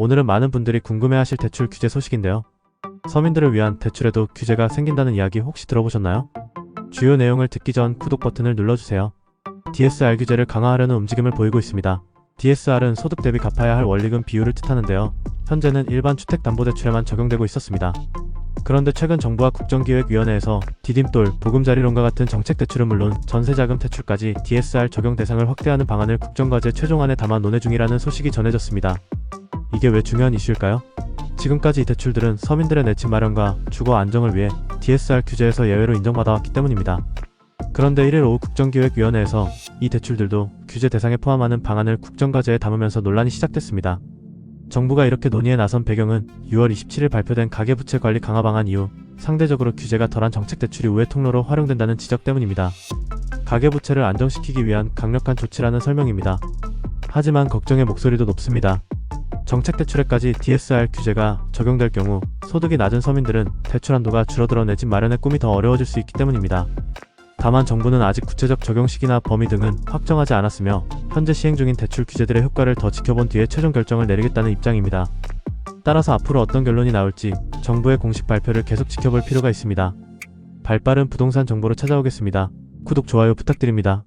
오늘은 많은 분들이 궁금해하실 대출 규제 소식인데요. 서민들을 위한 대출에도 규제가 생긴다는 이야기 혹시 들어보셨나요? 주요 내용을 듣기 전 구독 버튼을 눌러주세요. DSR 규제를 강화하려는 움직임을 보이고 있습니다. DSR은 소득 대비 갚아야 할 원리금 비율을 뜻하는데요. 현재는 일반 주택담보대출에만 적용되고 있었습니다. 그런데 최근 정부와 국정기획위원회에서 디딤돌, 보금자리론과 같은 정책 대출은 물론 전세자금 대출까지 DSR 적용 대상을 확대하는 방안을 국정과제 최종안에 담아 논의 중이라는 소식이 전해졌습니다. 이게 왜 중요한 이슈일까요? 지금까지 이 대출들은 서민들의 내집 마련과 주거 안정을 위해 DSR 규제에서 예외로 인정받아왔기 때문입니다. 그런데 1일 오후 국정기획위원회에서 이 대출들도 규제 대상에 포함하는 방안을 국정과제에 담으면서 논란이 시작됐습니다. 정부가 이렇게 논의에 나선 배경은 6월 27일 발표된 가계부채 관리 강화 방안 이후 상대적으로 규제가 덜한 정책 대출이 우회 통로로 활용된다는 지적 때문입니다. 가계부채를 안정시키기 위한 강력한 조치라는 설명입니다. 하지만 걱정의 목소리도 높습니다. 정책 대출에까지 DSR 규제가 적용될 경우 소득이 낮은 서민들은 대출 한도가 줄어들어 내 집 마련의 꿈이 더 어려워질 수 있기 때문입니다. 다만 정부는 아직 구체적 적용 시기나 범위 등은 확정하지 않았으며 현재 시행 중인 대출 규제들의 효과를 더 지켜본 뒤에 최종 결정을 내리겠다는 입장입니다. 따라서 앞으로 어떤 결론이 나올지 정부의 공식 발표를 계속 지켜볼 필요가 있습니다. 발빠른 부동산 정보로 찾아오겠습니다. 구독, 좋아요 부탁드립니다.